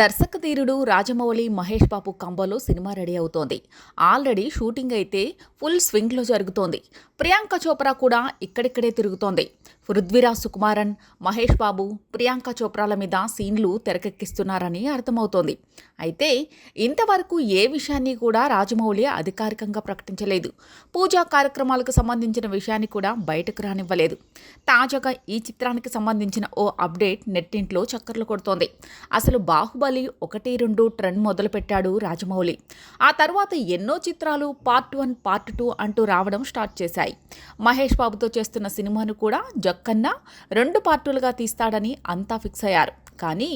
దర్శకధీరుడు రాజమౌళి మహేష్ బాబు కంబోలో cinema ready అవుతోంది. Already shooting అయితే ఫుల్ స్వింగ్లో జరుగుతోంది. ప్రియాంక చోప్రా కూడా ఇక్కడిక్కడే తిరుగుతోంది. పృథ్వీరాజ్ సుకుమారన్ మహేష్ బాబు ప్రియాంక చోప్రాల మీద సీన్లు తెరకెక్కిస్తున్నారని అర్థమవుతోంది. అయితే ఇంతవరకు ఏ విషయాన్ని కూడా రాజమౌళి అధికారికంగా ప్రకటించలేదు. పూజా కార్యక్రమాలకు సంబంధించిన విషయాన్ని కూడా బయటకు రానివ్వలేదు. తాజాగా ఈ చిత్రానికి సంబంధించిన ఓ అప్డేట్ నెట్టింట్లో చక్కర్లు కొడుతోంది. అసలు బాహుబలి ఒకటి రెండు ట్రెండ్ మొదలుపెట్టాడు రాజమౌళి. ఆ తర్వాత ఎన్నో చిత్రాలు పార్ట్ వన్ పార్ట్ టూ అంటూ రావడం స్టార్ట్ చేశాయి. మహేష్ బాబుతో చేస్తున్న సినిమాను కూడా జక్కన్న రెండు పార్టులుగా తీస్తాడని అంతా ఫిక్స్ అయ్యారు. కానీ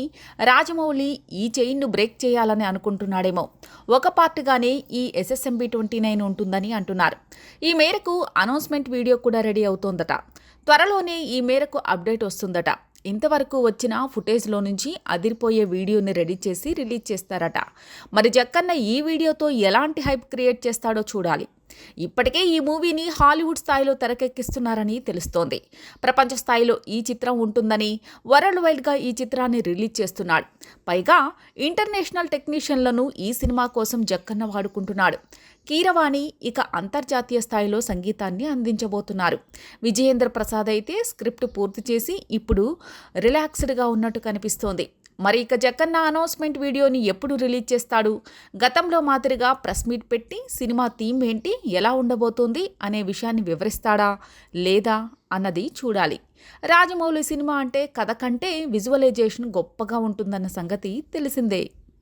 రాజమౌళి ఈ చైన్ను బ్రేక్ చేయాలని అనుకుంటున్నాడేమో. ఒక పార్ట్గానే ఈ ఎస్ఎస్ఎంబి ట్వంటీ నైన్ ఉంటుందని అంటున్నారు. ఈ మేరకు అనౌన్స్మెంట్ వీడియో కూడా రెడీ అవుతోందట. త్వరలోనే ఈ మేరకు అప్డేట్ వస్తుందట. ఇంతవరకు వచ్చిన ఫుటేజ్లో నుంచి అదిరిపోయే వీడియోని రెడీ చేసి రిలీజ్ చేస్తారట. మరి జక్కన్న ఈ వీడియోతో ఎలాంటి హైప్ క్రియేట్ చేస్తాడో చూడాలి. ఇప్పటికే ఈ మూవీని హాలీవుడ్ స్థాయిలో తెరకెక్కిస్తున్నారని తెలుస్తోంది. ప్రపంచ స్థాయిలో ఈ చిత్రం ఉంటుందని వరల్డ్ వైడ్గా ఈ చిత్రాన్ని రిలీజ్ చేస్తున్నాడు. పైగా ఇంటర్నేషనల్ టెక్నీషియన్లను ఈ సినిమా కోసం జక్కన్న వాడుకుంటున్నాడు. కీరవాణి ఇక అంతర్జాతీయ స్థాయిలో సంగీతాన్ని అందించబోతున్నారు. విజయేంద్ర ప్రసాద్ అయితే స్క్రిప్ట్ పూర్తి చేసి ఇప్పుడు రిలాక్స్డ్గా ఉన్నట్టు కనిపిస్తోంది. మరి ఇక జక్కన్న అనౌన్స్మెంట్ వీడియోని ఎప్పుడు రిలీజ్ చేస్తాడు? గతంలో మాదిరిగా ప్రెస్ మీట్ పెట్టి సినిమా థీమ్ ఏంటి? ఎలా ఉండబోతోంది? అనే విషయాన్ని వివరిస్తాడా? లేదా? అన్నది చూడాలి. రాజమౌళి సినిమా అంటే కథ కంటే విజువలైజేషన్ గొప్పగా ఉంటుందన్న సంగతి తెలిసిందే.